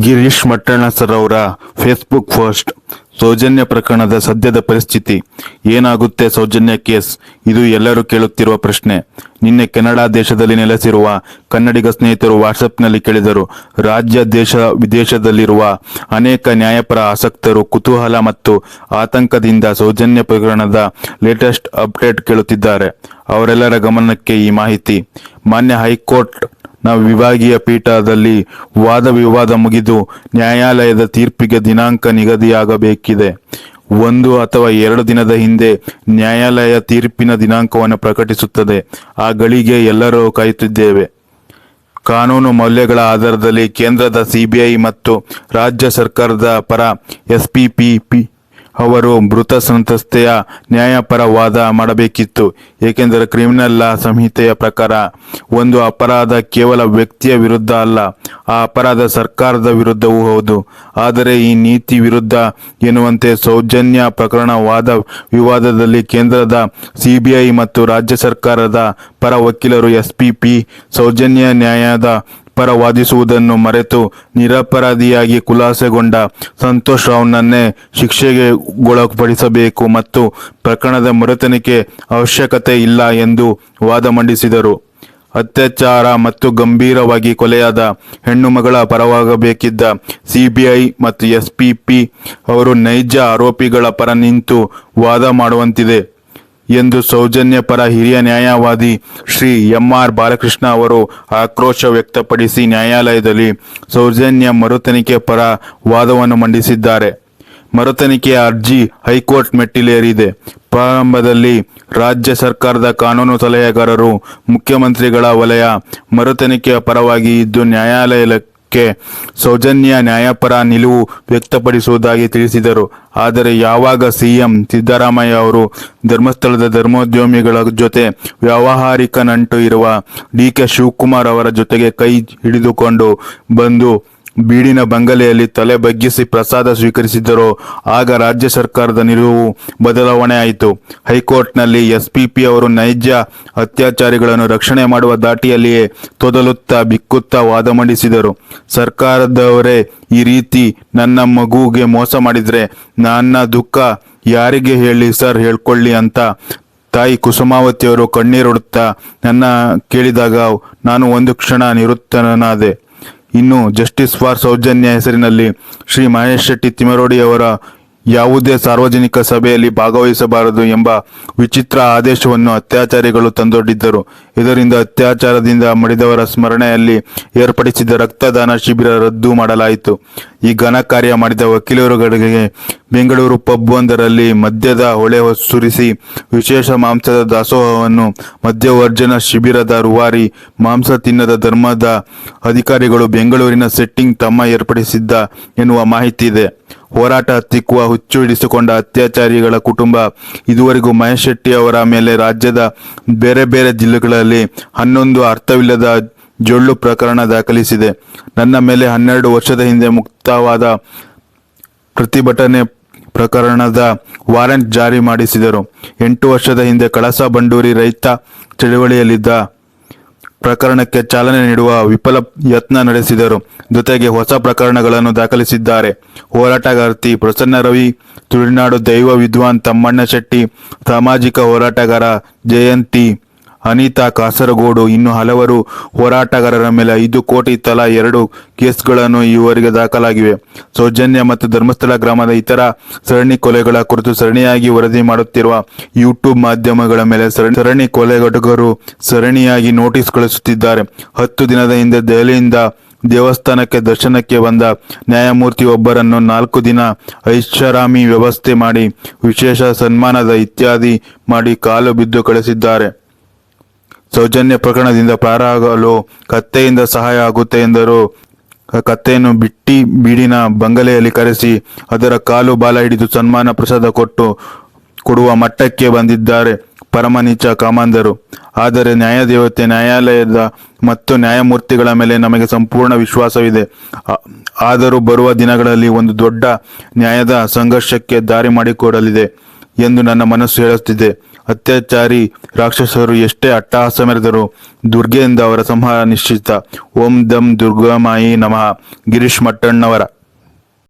Girish Mattanna sir ಅವರ Facebook post, Soujanya ಪ್ರಕರಣದ ಸದ್ಯದ ಪರಿಸ್ಥಿತಿ. ಏನಾಗುತ್ತೆ ಸೌಜನ್ಯ ಕೇಸ್? ಇದು ಎಲ್ಲರೂ ಕೇಳುತ್ತಿರುವ ಪ್ರಶ್ನೆ. ನಿನ್ನೆ ಕೆನಡಾ ದೇಶದಲ್ಲಿ ನೆಲೆಸಿರುವ ಕನ್ನಡಿಗ ಸ್ನೇಹಿತರು ವಾಟ್ಸಪ್ನಲ್ಲಿ ಕೇಳಿದರು. ರಾಜ್ಯ ದೇಶ ವಿದೇಶದಲ್ಲಿರುವ ಅನೇಕ ನ್ಯಾಯಪರ ಆಸಕ್ತರು ಕುತೂಹಲ ಮತ್ತು ಆತಂಕದಿಂದ ಸೌಜನ್ಯ ಪ್ರಕರಣದ ಲೇಟೆಸ್ಟ್ ಅಪ್ಡೇಟ್ ಕೇಳುತ್ತಿದ್ದಾರೆ. ಅವರೆಲ್ಲರ ಗಮನಕ್ಕೆ ಈ ಮಾಹಿತಿ. ಮಾನ್ಯ ಹೈಕೋರ್ಟ್ ನ ವಿಭಾಗೀಯ ಪೀಠದಲ್ಲಿ ವಾದ ವಿವಾದ ಮುಗಿದು ನ್ಯಾಯಾಲಯದ ತೀರ್ಪಿಗೆ ದಿನಾಂಕ ನಿಗದಿಯಾಗಬೇಕಿದೆ. ಒಂದು ಅಥವಾ ಎರಡು ದಿನದ ಹಿಂದೆ ನ್ಯಾಯಾಲಯ ತೀರ್ಪಿನ ದಿನಾಂಕವನ್ನು ಪ್ರಕಟಿಸುತ್ತದೆ. ಆ ಗಳಿಗೆ ಎಲ್ಲರೂ ಕಾಯುತ್ತಿದ್ದೇವೆ. ಕಾನೂನು ಮೌಲ್ಯಗಳ ಆಧಾರದಲ್ಲಿ ಕೇಂದ್ರದ ಸಿಬಿಐ ಮತ್ತು ರಾಜ್ಯ ಸರ್ಕಾರದ ಪರ ಎಸ್ಪಿಪಿಪಿ ಅವರು ಮೃತ ಸಂತ್ರಸ್ತೆಯ ನ್ಯಾಯಪರ ವಾದ ಮಾಡಬೇಕಿತ್ತು. ಏಕೆಂದರೆ ಕ್ರಿಮಿನಲ್ ಲಾ ಸಂಹಿತೆಯ ಪ್ರಕಾರ ಒಂದು ಅಪರಾಧ ಕೇವಲ ವ್ಯಕ್ತಿಯ ವಿರುದ್ಧ ಅಲ್ಲ, ಆ ಅಪರಾಧ ಸರ್ಕಾರದ ವಿರುದ್ಧವೂ ಹೌದು. ಆದರೆ ಈ ನೀತಿ ವಿರುದ್ಧ ಎನ್ನುವಂತೆ ಸೌಜನ್ಯ ಪ್ರಕರಣ ವಾದ ವಿವಾದದಲ್ಲಿ ಕೇಂದ್ರದ ಸಿಬಿಐ ಮತ್ತು ರಾಜ್ಯ ಸರ್ಕಾರದ ಪರ ವಕೀಲರು ಎಸ್ಪಿಪಿ ಸೌಜನ್ಯ ನ್ಯಾಯದ ಪರ ವಾದಿಸುವುದನ್ನು ಮರೆತು ನಿರಪರಾಧಿಯಾಗಿ ಖುಲಾಸೆಗೊಂಡ ಸಂತೋಷ್ ರಾವ್ನನ್ನೇ ಶಿಕ್ಷೆಗೆ ಒಳಪಡಿಸಬೇಕು ಮತ್ತು ಪ್ರಕರಣದ ಮರುತನಿಕೆ ಅವಶ್ಯಕತೆ ಇಲ್ಲ ಎಂದು ವಾದ ಮಂಡಿಸಿದರು. ಅತ್ಯಾಚಾರ ಮತ್ತು ಗಂಭೀರವಾಗಿ ಕೊಲೆಯಾದ ಹೆಣ್ಣು ಮಗಳ ಪರವಾಗಬೇಕಿದ್ದ ಸಿಬಿಐ ಮತ್ತು ಎಸ್ಪಿಪಿ ಅವರು ನೈಜ ಆರೋಪಿಗಳ ಪರ ನಿಂತು ವಾದ ಮಾಡುವಂತಿದೆ. ಎಂದು ಸೌಜನ್ಯ ಪರ ಹಿರಿಯ ನ್ಯಾಯವಾದಿ ಶ್ರೀ ಎಂ ಆರ್ ಬಾಲಕೃಷ್ಣ ಅವರು ಆಕ್ರೋಶ ವ್ಯಕ್ತಪಡಿಸಿ ನ್ಯಾಯಾಲಯದಲ್ಲಿ ಸೌಜನ್ಯ ಮರುತನಿಕೆ ಪರ ವಾದವನ್ನು ಮಂಡಿಸಿದ್ದಾರೆ. ಮರುತನಿಕೆಯ ಅರ್ಜಿ ಹೈಕೋರ್ಟ್ ಮೆಟ್ಟಿಲೇರಿದೆ. ಪ್ರಾರಂಭದಲ್ಲಿ ರಾಜ್ಯ ಸರ್ಕಾರದ ಕಾನೂನು ಸಲಹೆಗಾರರು ಮುಖ್ಯಮಂತ್ರಿಗಳ ವಲಯ ಮರುತನಿಕೆಯ ಪರವಾಗಿ ಇದ್ದು ನ್ಯಾಯಾಲಯಕ್ಕೆ ಸೌಜನ್ಯ ನ್ಯಾಯಪರ ನಿಲುವು ವ್ಯಕ್ತಪಡಿಸುವುದಾಗಿ ತಿಳಿಸಿದರು. ಆದರೆ ಯಾವಾಗ ಸಿಎಂ ಸಿದ್ದರಾಮಯ್ಯ ಅವರು ಧರ್ಮಸ್ಥಳದ ಧರ್ಮೋದ್ಯಮಿಗಳ ಜೊತೆ ವ್ಯಾವಹಾರಿಕ ನಂಟು ಇರುವ ಡಿ ಕೆ ಶಿವಕುಮಾರ್ ಅವರ ಜೊತೆಗೆ ಕೈ ಹಿಡಿದುಕೊಂಡು ಬಂದು ಬೀಡಿನ ಬಂಗಲೆಯಲ್ಲಿ ತಲೆ ಬಗ್ಗಿಸಿ ಪ್ರಸಾದ ಸ್ವೀಕರಿಸಿದ್ದರು. ಆಗ ರಾಜ್ಯ ಸರ್ಕಾರದ ನಿಲುವು ಬದಲಾವಣೆ ಆಯಿತು. ಹೈಕೋರ್ಟ್ನಲ್ಲಿ ಎಸ್ಪಿಪಿ ಅವರು ನೈಜ ಅತ್ಯಾಚಾರಿಗಳನ್ನು ರಕ್ಷಣೆ ಮಾಡುವ ದಾಟಿಯಲ್ಲಿಯೇ ತೊದಲುತ್ತಾ ಬಿಕ್ಕುತ್ತಾ ವಾದ ಮಂಡಿಸಿದರು. ಸರ್ಕಾರದವರೇ, ಈ ರೀತಿ ನನ್ನ ಮಗುವಿಗೆ ಮೋಸ ಮಾಡಿದರೆ ನನ್ನ ದುಃಖ ಯಾರಿಗೆ ಹೇಳಿ ಸರ್ ಹೇಳ್ಕೊಳ್ಳಿ ಅಂತ ತಾಯಿ ಕುಸುಮಾವತಿಯವರು ಕಣ್ಣೀರುಡುತ್ತಾ ನನ್ನ ಕೇಳಿದಾಗ, ನಾನು ಒಂದು ಕ್ಷಣ ನಿವೃತ್ತನಾದೆ. ಇನ್ನು ಜಸ್ಟಿಸ್ ಫಾರ್ ಸೌಜನ್ಯ ಹೆಸರಿನಲ್ಲಿ ಶ್ರೀ ಮಹೇಶ್ ಶೆಟ್ಟಿ ತಿಮರೋಡಿ ಅವರ ಯಾವುದೇ ಸಾರ್ವಜನಿಕ ಸಭೆಯಲ್ಲಿ ಭಾಗವಹಿಸಬಾರದು ಎಂಬ ವಿಚಿತ್ರ ಆದೇಶವನ್ನು ಅತ್ಯಾಚಾರಿಗಳು ತಂದೊಡ್ಡಿದ್ದರು. ಇದರಿಂದ ಅತ್ಯಾಚಾರದಿಂದ ಮಡಿದವರ ಸ್ಮರಣೆಯಲ್ಲಿ ಏರ್ಪಡಿಸಿದ ರಕ್ತದಾನ ಶಿಬಿರ ರದ್ದು ಮಾಡಲಾಯಿತು. ಈ ಘನ ಕಾರ್ಯ ಮಾಡಿದ ವಕೀಲರುಗಳಿಗೆ ಬೆಂಗಳೂರು ಪಬ್ ಒಂದರಲ್ಲಿ ಮದ್ಯದ ಹೊಳೆ ಸುರಿಸಿ ವಿಶೇಷ ಮಾಂಸದ ದಾಸೋಹವನ್ನು ಮದ್ಯವರ್ಜನ ಶಿಬಿರದ ರುವಾರಿ ಮಾಂಸ ತಿನ್ನದ ಧರ್ಮದ ಅಧಿಕಾರಿಗಳು ಬೆಂಗಳೂರಿನ ಸೆಟ್ಟಿಂಗ್ ತಮ್ಮ ಏರ್ಪಡಿಸಿದ್ದ ಎನ್ನುವ ಮಾಹಿತಿ ಇದೆ. ಹೋರಾಟ ಹತ್ತಿಕ್ಕುವ ಹುಚ್ಚು ಹಿಡಿಸಿಕೊಂಡ ಅತ್ಯಾಚಾರಿಗಳ ಕುಟುಂಬ. ಇದುವರೆಗೂ ಮಹೇಶ್ ಶೆಟ್ಟಿ ಅವರ ಮೇಲೆ ರಾಜ್ಯದ ಬೇರೆ ಬೇರೆ ಜಿಲ್ಲೆಗಳಲ್ಲಿ ಹನ್ನೊಂದು ಅರ್ಥವಿಲ್ಲದ ಜೊಳ್ಳು ಪ್ರಕರಣ ದಾಖಲಿಸಿದೆ. ನನ್ನ ಮೇಲೆ ಹನ್ನೆರಡು ವರ್ಷದ ಹಿಂದೆ ಮುಕ್ತವಾದ ಪ್ರತಿಭಟನೆ ಪ್ರಕರಣದ ವಾರೆಂಟ್ ಜಾರಿ ಮಾಡಿಸಿದರು. ಎಂಟು ವರ್ಷದ ಹಿಂದೆ ಕಳಸಾ ಬಂಡೂರಿ ರೈತ ಚಳವಳಿಯಲ್ಲಿದ್ದ ಪ್ರಕರಣಕ್ಕೆ ಚಾಲನೆ ನೀಡುವ ವಿಫಲ ಯತ್ನ ನಡೆಸಿದರು. ಜೊತೆಗೆ ಹೊಸ ಪ್ರಕರಣಗಳನ್ನು ದಾಖಲಿಸಿದ್ದಾರೆ. ಹೋರಾಟಗಾರ್ತಿ ಪ್ರಸನ್ನ ರವಿ, ತುಳುನಾಡು ದೈವ ವಿದ್ವಾನ್ ತಮ್ಮಣ್ಣ ಶೆಟ್ಟಿ, ಸಾಮಾಜಿಕ ಹೋರಾಟಗಾರ ಜಯಂತಿ ಅನಿತಾ ಕಾಸರಗೋಡು. ಇನ್ನು ಹಲವರು ಹೋರಾಟಗಾರರ ಮೇಲೆ ಐದು ಕೋಟಿ ತಲಾ ಎರಡು ಕೇಸ್ಗಳನ್ನು ಈವರೆಗೆ ದಾಖಲಾಗಿವೆ. ಸೌಜನ್ಯ ಮತ್ತು ಧರ್ಮಸ್ಥಳ ಗ್ರಾಮದ ಇತರ ಸರಣಿ ಕೊಲೆಗಳ ಕುರಿತು ಸರಣಿಯಾಗಿ ವರದಿ ಮಾಡುತ್ತಿರುವ ಯೂಟ್ಯೂಬ್ ಮಾಧ್ಯಮಗಳ ಮೇಲೆ ಸರಣಿ ಕೊಲೆಗಟಕರು ಸರಣಿಯಾಗಿ ನೋಟಿಸ್ ಕಳಿಸುತ್ತಿದ್ದಾರೆ ಹತ್ತು ದಿನದ ಹಿಂದೆ ದೆಹಲಿಯಿಂದ ದೇವಸ್ಥಾನಕ್ಕೆ ದರ್ಶನಕ್ಕೆ ಬಂದ ನ್ಯಾಯಮೂರ್ತಿಯೊಬ್ಬರನ್ನು ನಾಲ್ಕು ದಿನ ಐಷಾರಾಮಿ ವ್ಯವಸ್ಥೆ ಮಾಡಿ ವಿಶೇಷ ಸನ್ಮಾನದ ಇತ್ಯಾದಿ ಮಾಡಿ ಕಾಲು ಬಿದ್ದು ಕಳಿಸಿದ್ದಾರೆ. ಸೌಜನ್ಯ ಪ್ರಕರಣದಿಂದ ಪಾರಾಗಲು ಕತ್ತೆಯಿಂದ ಸಹಾಯ ಆಗುತ್ತೆ ಎಂದರು. ಕತ್ತೆಯನ್ನು ಬಿಟ್ಟಿ ಬೀಡಿನ ಬಂಗಲೆಯಲ್ಲಿ ಕರೆಸಿ ಅದರ ಕಾಲು ಬಾಲ ಹಿಡಿದು ಸನ್ಮಾನ ಪ್ರಸಾದ ಕೊಟ್ಟು ಕೊಡುವ ಮಟ್ಟಕ್ಕೆ ಬಂದಿದ್ದಾರೆ ಪರಮನೀಚ ಕಾಮಾಂಧರು. ಆದರೆ ನ್ಯಾಯದೇವತೆ ನ್ಯಾಯಾಲಯದ ಮತ್ತು ನ್ಯಾಯಮೂರ್ತಿಗಳ ಮೇಲೆ ನಮಗೆ ಸಂಪೂರ್ಣ ವಿಶ್ವಾಸವಿದೆ. ಆದರೂ ಬರುವ ದಿನಗಳಲ್ಲಿ ಒಂದು ದೊಡ್ಡ ನ್ಯಾಯದ ಸಂಘರ್ಷಕ್ಕೆ ದಾರಿ ಮಾಡಿಕೊಡಲಿದೆ ಎಂದು ನನ್ನ ಮನಸ್ಸು ಹೇಳುತ್ತಿದೆ. ಅತ್ಯಾಚಾರಿ ರಾಕ್ಷಸರು ಎಷ್ಟೇ ಅಟ್ಟಹಾಸ ಮೆರೆದರು ದುರ್ಗೆಯಿಂದ ಅವರ ಸಂಹಾರ ನಿಶ್ಚಿತ. ಓಂ ದಂ ದುರ್ಗಾಮಾಯಿ ನಮಃ. ಗಿರೀಶ್ ಮಟ್ಟಣ್ಣವರ.